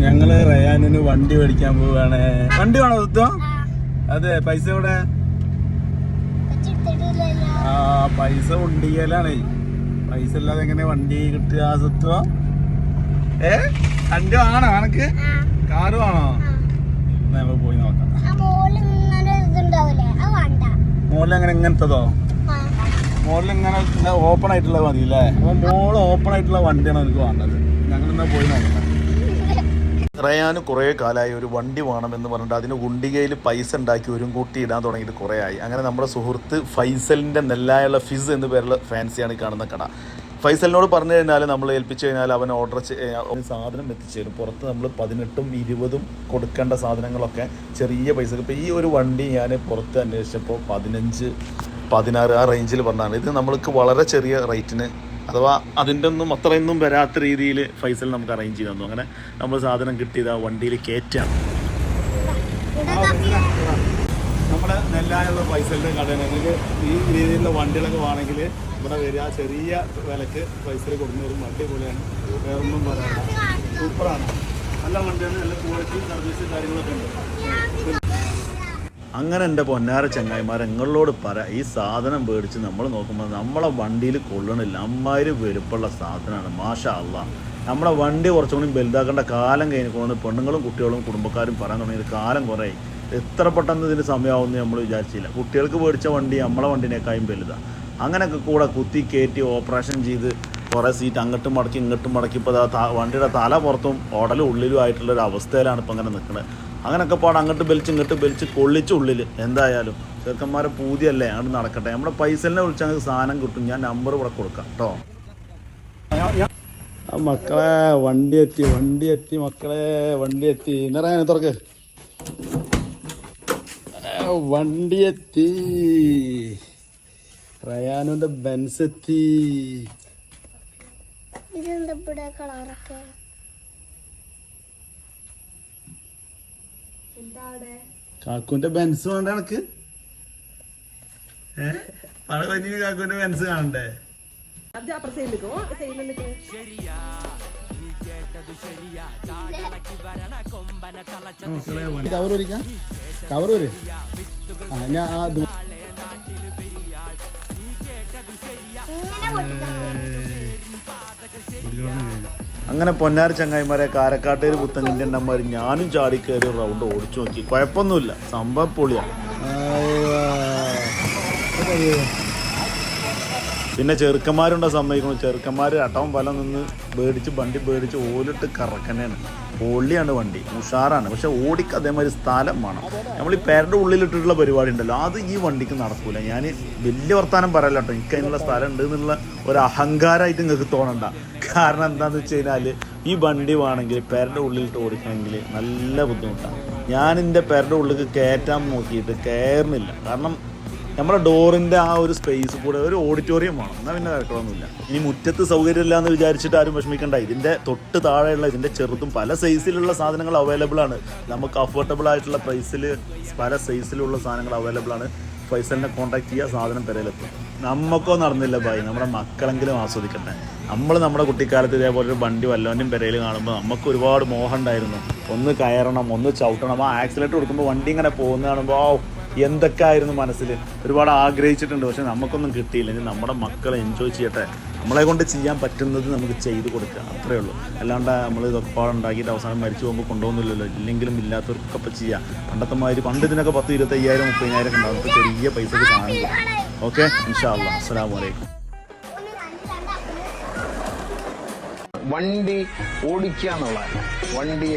ഞങ്ങൾ റയാനിന് വണ്ടി മേടിക്കാൻ പോവാണ് വണ്ടി വേണോ സുത്തോ അതെ പൈസ കൂടെ ആ പൈസ ഉണ്ടിയലാണ് പൈസ ഇല്ലാതെ എങ്ങനെ വണ്ടി കിട്ടുക സുത്തോ? ഏ? വണ്ടി വാങ്ങണോ കണക്ക്? കാറ് വേണോ? നമുക്ക് പോയി നോക്കാം. മോളിൽ അങ്ങനെ ഇങ്ങനത്തതോ? മോളിൽ ഇങ്ങനെ ഓപ്പൺ ആയിട്ടുള്ള മതി അല്ലേ അപ്പൊ മോൾ ഓപ്പൺ ആയിട്ടുള്ള വണ്ടിയാണ് എനിക്ക് വേണ്ടത്. ഞങ്ങൾ എന്നാ പോയി നോക്കാം റയാന് കുറേ കാലമായി ഒരു വണ്ടി വേണമെന്ന് പറഞ്ഞിട്ട് അതിന് ഗുണ്ടികയിൽ പൈസ ഉണ്ടാക്കി ഒരു കൂട്ടി ഇടാൻ തുടങ്ങിയിട്ട് കുറേ ആയി അങ്ങനെ നമ്മുടെ സുഹൃത്ത് ഫൈസലിന്റെ നെല്ലായുള്ള ഫിസ് എന്ന് പേരുള്ള ഫാൻസിയാണ് കാണുന്ന കട. ഫൈസലിനോട് പറഞ്ഞു കഴിഞ്ഞാൽ നമ്മൾ ഏൽപ്പിച്ചു കഴിഞ്ഞാൽ അവൻ ഓർഡർ സാധനം എത്തിച്ചു തരും. പുറത്ത് നമ്മൾ പതിനെട്ടും ഇരുപതും കൊടുക്കേണ്ട സാധനങ്ങളൊക്കെ ചെറിയ പൈസ ഇപ്പോൾ ഈ ഒരു വണ്ടി ഞാൻ പുറത്ത് അന്വേഷിച്ചപ്പോൾ പതിനഞ്ച് പതിനാറ് ആ റേഞ്ചിൽ പറഞ്ഞാണ് ഇത് നമ്മൾക്ക് വളരെ ചെറിയ റേറ്റിന് അഥവാ അതിന്റെ ഒന്നും അത്രയൊന്നും വരാത്ത രീതിയിൽ ഫൈസൽ നമുക്ക് അറേഞ്ച് ചെയ്ത് തന്നു. അങ്ങനെ നമ്മൾ സാധനം കിട്ടിയത് ആ വണ്ടിയിൽ കയറ്റാണ് നമ്മുടെ നെല്ലായുള്ള ഫൈസലിന്റെ കടയിൽ ഈ രീതിയിലുള്ള വണ്ടികളൊക്കെ വേണമെങ്കിൽ ഇവിടെ വരിക. ചെറിയ വിലക്ക് ഫൈസൽ കൊടുക്കുന്ന ഒരു വണ്ടി പോലെയാണ്. വേറെ ഒന്നും പറയാനില്ല. സൂപ്പറാണ്. നല്ല വണ്ടിയാണ്. നല്ല ക്വാളിറ്റി സർവീസ് കാര്യങ്ങളൊക്കെ ഉണ്ട്. അങ്ങനെ എന്റെ പൊന്നാര ചങ്ങായിമാർ നിങ്ങളോട് പറ ഈ സാധനം മേടിച്ച് നമ്മൾ നോക്കുമ്പോൾ നമ്മളെ വണ്ടിയിൽ കൊള്ളണില്ല. അമ്മാതിരി വെരുപ്പുള്ള സാധനമാണ് മാഷ അല്ല നമ്മളെ വണ്ടി കുറച്ചും കൂടി വലുതാക്കേണ്ട കാലം കഴിഞ്ഞു പെണ്ണുങ്ങളും കുട്ടികളും കുടുംബക്കാരും പറയാൻ തുടങ്ങിയത് കാലം കുറേ എത്ര പെട്ടെന്ന് ഇതിന് സമയമാവുമെന്ന് നമ്മൾ വിചാരിച്ചില്ല. കുട്ടികൾക്ക് മേടിച്ച വണ്ടി നമ്മളെ വണ്ടിനേക്കാളും വലുതാണ് അങ്ങനെയൊക്കെ കൂടെ കുത്തി കയറ്റി ഓപ്പറേഷൻ ചെയ്ത് കുറേ സീറ്റ് അങ്ങോട്ടും മടക്കി ഇങ്ങോട്ടും മടക്കി ഇപ്പോൾ വണ്ടിയുടെ തല പുറത്തും ഉടലും ഉള്ളിലും ആയിട്ടുള്ള ഒരു അവസ്ഥയിലാണ് ഇപ്പം അങ്ങനെ നിൽക്കുന്നത് അങ്ങനെയൊക്കെ പാടെ. അങ്ങോട്ട് ബലിച്ച് ഇങ്ങോട്ട് ബലിച്ച് കൊള്ളിച്ച് ഉള്ളിൽ എന്തായാലും ചെറുക്കന്മാരെ പൂതിയല്ലേ? അങ്ങോട്ട് നടക്കട്ടെ. നമ്മുടെ പൈസലിനെ വിളിച്ചാൽ സാധനം കിട്ടും. ഞാൻ നമ്പർ ഇവിടെ കൊടുക്കാം. കേട്ടോ? മക്കളെ വണ്ടി എത്തി വണ്ടി എത്തി മക്കളെ വണ്ടി എത്തി. ഇന്നറിയാൻ തുറക്ക്? വണ്ടി എത്തി. റയാനുന്റെ ബെൻസ് എത്തി. കളറൊക്കെ? കാക്കുന്റെ ബെൻസ് വേണ്ട എനക്ക്. ഏഹ് കാക്കുന്റെ ബെൻസ് കാണണ്ടേ? അത് അപ്പുറത്ത് നിൽക്കും സൈഡിൽ നിൽക്കും കവർ വരിക്കാം കവർ വരും ആ ഞാൻ ആ ദൂ- അങ്ങനെ പൊന്നാർ ചങ്ങായിമാരെ കാരക്കാട്ടേർ പുത്തങ്ങിന്റെ അമ്മമാർ ഞാനും ചാടി കയറി റൗണ്ട് ഓടിച്ചു നോക്കി. കുഴപ്പമൊന്നുമില്ല. സംഭവം പൊളിയാണ് പിന്നെ ചെറുക്കന്മാരുണ്ടോ സമ്മതിക്കണം ചെറുക്കന്മാർ അട്ടവും പല നിന്ന് പേടിച്ച് വണ്ടി പേടിച്ച് ഓലിട്ട് കറക്കന്നെയാണ് പൊള്ളിയാണ് വണ്ടി. ഉഷാറാണ്. പക്ഷെ ഓടിക്ക് അതേമാതിരി സ്ഥലം വേണം. നമ്മൾ ഈ പേരുടെ ഉള്ളിലിട്ടിട്ടുള്ള പരിപാടി ഉണ്ടല്ലോ. അത് ഈ വണ്ടിക്ക് നടക്കൂല. ഞാൻ വലിയ വർത്താനം പറയല്ല കേട്ടോ എനിക്ക് അതിനുള്ള സ്ഥലം ഉണ്ട് എന്നുള്ള ഒരു അഹങ്കാരമായിട്ട് നിങ്ങൾക്ക് തോന്നണ്ട. കാരണം എന്താണെന്ന് വെച്ച് കഴിഞ്ഞാൽ ഈ വണ്ടി വേണമെങ്കിൽ പേരുടെ ഉള്ളിലിട്ട് ഓടിക്കണമെങ്കിൽ നല്ല ബുദ്ധിമുട്ടാണ് ഞാൻ എന്റെ പേരുടെ ഉള്ളിൽ കയറ്റാൻ നോക്കിയിട്ട് കയറുന്നില്ല കാരണം നമ്മുടെ ഡോറിന്റെ ആ ഒരു സ്പേസ് കൂടെ ഒരു ഓഡിറ്റോറിയം വേണം. എന്നാൽ പിന്നെ കേൾക്കണമെന്നില്ല ഇനി മുറ്റത്ത് സൗകര്യമില്ല എന്ന് വിചാരിച്ചിട്ട് ആരും വിഷമിക്കണ്ട. ഇതിന്റെ തൊട്ട് താഴെയുള്ള ഇതിന്റെ ചെറുതും പല സൈസിലുള്ള സാധനങ്ങൾ അവൈലബിൾ ആണ്. നമുക്ക് അഫോർഡബിൾ ആയിട്ടുള്ള പ്രൈസിൽ പല സൈസിലുള്ള സാധനങ്ങൾ അവൈലബിൾ ആണ്. ഫൈസലിനെ കോൺടാക്ട് ചെയ്യുക സാധനം പെരയിലെത്തും. നമുക്കോ നടന്നില്ല ഭായി. നമ്മുടെ മക്കളെങ്കിലും ആസ്വദിക്കട്ടെ. നമ്മൾ നമ്മുടെ കുട്ടിക്കാലത്ത് ഇതേപോലെ ഒരു വണ്ടി വല്ലവന്റെയും പെരയിൽ കാണുമ്പോൾ നമുക്ക് ഒരുപാട് മോഹം ഉണ്ടായിരുന്നു. ഒന്ന് കയറണം ഒന്ന് ചവിട്ടണം. ആ ആക്സിലേറ്റർ കൊടുക്കുമ്പോൾ വണ്ടി ഇങ്ങനെ പോകുന്ന കാണുമ്പോൾ എന്തൊക്കെ ആയിരുന്നു മനസ്സിൽ ഒരുപാട് ആഗ്രഹിച്ചിട്ടുണ്ട് പക്ഷെ നമുക്കൊന്നും ഇനി നമ്മുടെ മക്കളെ എൻജോയ് ചെയ്യട്ടെ. നമ്മളെ കൊണ്ട് ചെയ്യാൻ പറ്റുന്നത് നമുക്ക് ചെയ്തു കൊടുക്കുക അത്രേ ഉള്ളൂ. അല്ലാണ്ട് നമ്മൾ ഇതൊക്കെ പാടുണ്ടാക്കിയിട്ട് അവസാനം മരിച്ചു പോകുമ്പോൾ കൊണ്ടുപോകുന്നില്ലല്ലോ. ഇല്ലെങ്കിലും ഇല്ലാത്തവർക്കൊക്കെ ഇപ്പം ചെയ്യാം. പണ്ടത്തെ മാതിരി പണ്ട് ഇതിനൊക്കെ പത്ത് ഇരുപത്തയ്യായിരം മുപ്പതിനായിരം ഒക്കെ ഉണ്ടാവും ചെറിയ പൈസക്ക് സാധനം ഓക്കെ? ഇൻഷാ അസ്സാം വലൈക്കും വണ്ടി ഓടിക്കുക വണ്ടി